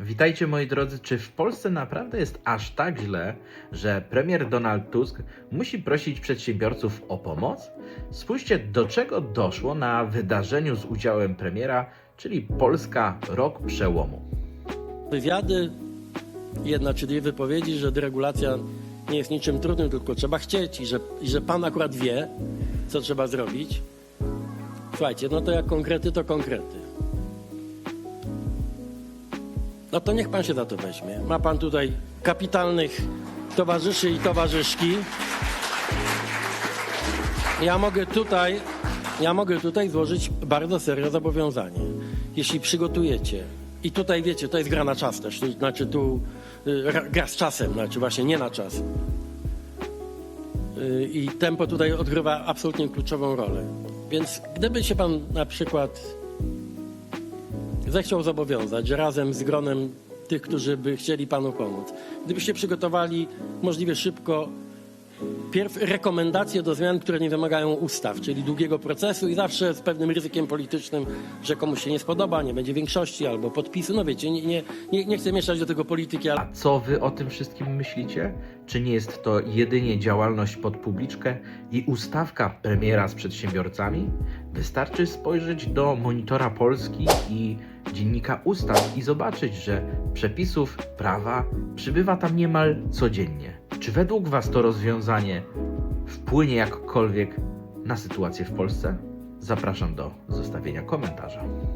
Witajcie moi drodzy, czy w Polsce naprawdę jest aż tak źle, że premier Donald Tusk musi prosić przedsiębiorców o pomoc? Spójrzcie, do czego doszło na wydarzeniu z udziałem premiera, czyli Polska Rok Przełomu. wywiady, jedna czy dwie wypowiedzi, że deregulacja nie jest niczym trudnym, tylko trzeba chcieć i że, i że pan akurat wie, co trzeba zrobić. Słuchajcie, no to jak konkrety, to konkrety. No to niech pan się za to weźmie. Ma pan tutaj kapitalnych towarzyszy i towarzyszki. Ja mogę tutaj, ja mogę tutaj złożyć bardzo serio zobowiązanie. Jeśli przygotujecie, i tutaj wiecie, to jest gra na czas też, to znaczy tu y, ra- gra z czasem, znaczy właśnie nie na czas. Y, I tempo tutaj odgrywa absolutnie kluczową rolę. Więc gdyby się pan na przykład zechciał zobowiązać, razem z gronem tych, którzy by chcieli panu pomóc, gdybyście przygotowali możliwie szybko Pierw rekomendacje do zmian, które nie wymagają ustaw, czyli długiego procesu i zawsze z pewnym ryzykiem politycznym, że komuś się nie spodoba, nie będzie większości albo podpisu. No wiecie, nie, nie, nie, nie chcę mieszać do tego polityki, ale A co wy o tym wszystkim myślicie? Czy nie jest to jedynie działalność pod publiczkę i ustawka premiera z przedsiębiorcami? Wystarczy spojrzeć do monitora Polski i dziennika ustaw i zobaczyć, że przepisów prawa przybywa tam niemal codziennie. Czy według was to rozwiązanie wpłynie jakkolwiek na sytuację w Polsce? Zapraszam do zostawienia komentarza.